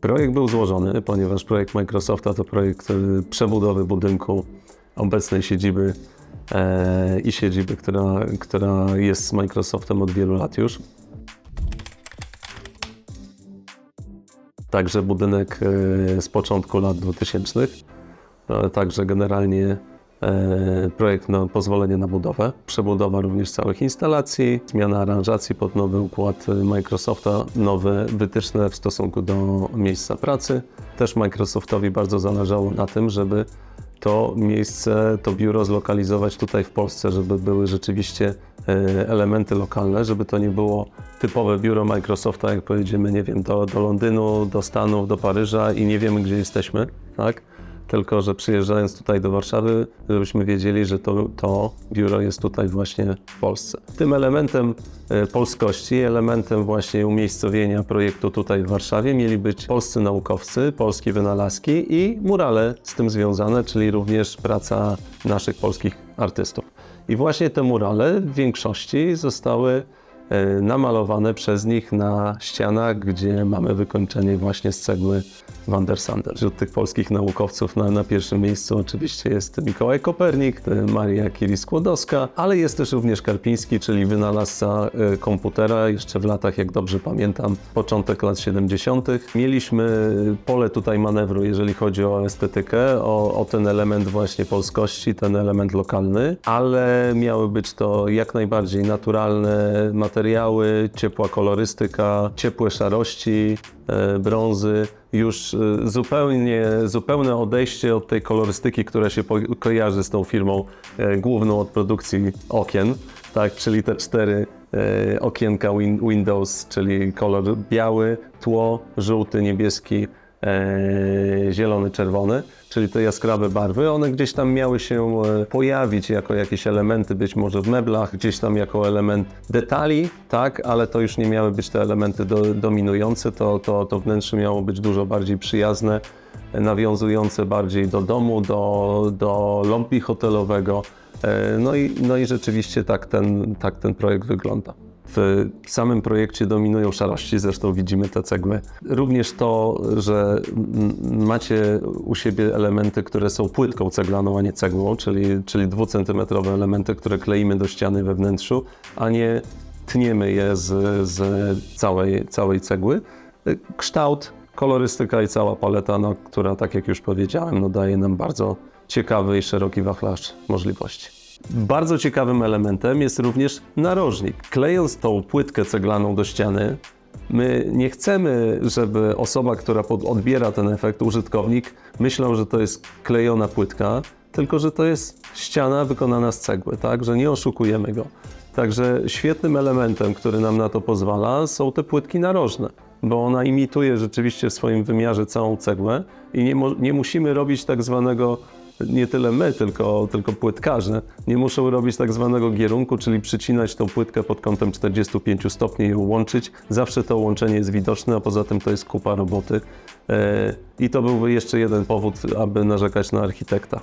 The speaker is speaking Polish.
Projekt był złożony, ponieważ projekt Microsofta to projekt e, przebudowy budynku obecnej siedziby e, i siedziby, która, która jest z Microsoftem od wielu lat już. Także budynek e, z początku lat 2000. E, Także generalnie projekt na pozwolenie na budowę, przebudowa również całych instalacji, zmiana aranżacji pod nowy układ e, Microsofta, nowe wytyczne w stosunku do miejsca pracy. Też Microsoftowi bardzo zależało na tym, żeby to miejsce, to biuro zlokalizować tutaj w Polsce, żeby były rzeczywiście e, elementy lokalne, żeby to nie było typowe biuro Microsofta, jak pojedziemy, nie wiem, do, do Londynu, do Stanów, do Paryża i nie wiemy, gdzie jesteśmy, tak? Tylko, że przyjeżdżając tutaj do Warszawy, żebyśmy wiedzieli, że to, to biuro jest tutaj właśnie w Polsce. Tym elementem e, polskości, elementem właśnie umiejscowienia projektu tutaj w Warszawie mieli być polscy naukowcy, polskie wynalazki i murale z tym związane, czyli również praca naszych polskich artystów. I właśnie te murale w większości zostały namalowane przez nich na ścianach, gdzie mamy wykończenie właśnie z cegły Van der Sande. Wśród tych polskich naukowców na, na pierwszym miejscu oczywiście jest Mikołaj Kopernik, e, Maria Curie-Skłodowska, ale jest też również Karpiński, czyli wynalazca e, komputera jeszcze w latach, jak dobrze pamiętam, początek lat 70. Mieliśmy pole tutaj manewru, jeżeli chodzi o estetykę, o, o ten element właśnie polskości, ten element lokalny, ale miały być to jak najbardziej naturalne materiały, ciepła kolorystyka, ciepłe szarości, e, brązy, już e, zupełnie, zupełne odejście od tej kolorystyki, która się kojarzy z tą firmą e, główną od produkcji okien, tak, czyli te cztery okienka win, Windows, czyli kolor biały, tło, żółty, niebieski, zielony, czerwony, czyli te jaskrawe barwy, one gdzieś tam miały się e, pojawić jako jakieś elementy, być może w meblach, gdzieś tam jako element detali, tak, ale to już nie miały być te elementy do, dominujące, to, to, to wnętrze miało być dużo bardziej przyjazne, e, nawiązujące bardziej do domu, do, do lobby hotelowego, e, no i, no i rzeczywiście tak ten, tak ten projekt wygląda. W samym projekcie dominują szarości, zresztą widzimy te cegły. Również to, że macie u siebie elementy, które są płytką ceglaną, a nie cegłą, czyli, czyli dwucentymetrowe elementy, które kleimy do ściany we wnętrzu, a nie tniemy je z, z całej, całej cegły. Kształt, kolorystyka i cała paleta, no, która, tak jak już powiedziałem, no, daje nam bardzo ciekawy i szeroki wachlarz możliwości. Bardzo ciekawym elementem jest również narożnik. Klejąc tą płytkę ceglaną do ściany, my nie chcemy, żeby osoba, która odbiera ten efekt, użytkownik, myślał, że to jest klejona płytka, tylko że to jest ściana wykonana z cegły, tak? Że nie oszukujemy go. Także świetnym elementem, który nam na to pozwala, są te płytki narożne, bo ona imituje rzeczywiście w swoim wymiarze całą cegłę i nie, nie musimy robić tak zwanego nie tyle my, tylko, tylko płytkarze, nie muszą robić tak zwanego gierunku, czyli przycinać tą płytkę pod kątem 45 stopni i ją łączyć. Zawsze to łączenie jest widoczne, a poza tym to jest kupa roboty. E, I to byłby jeszcze jeden powód, aby narzekać na architekta.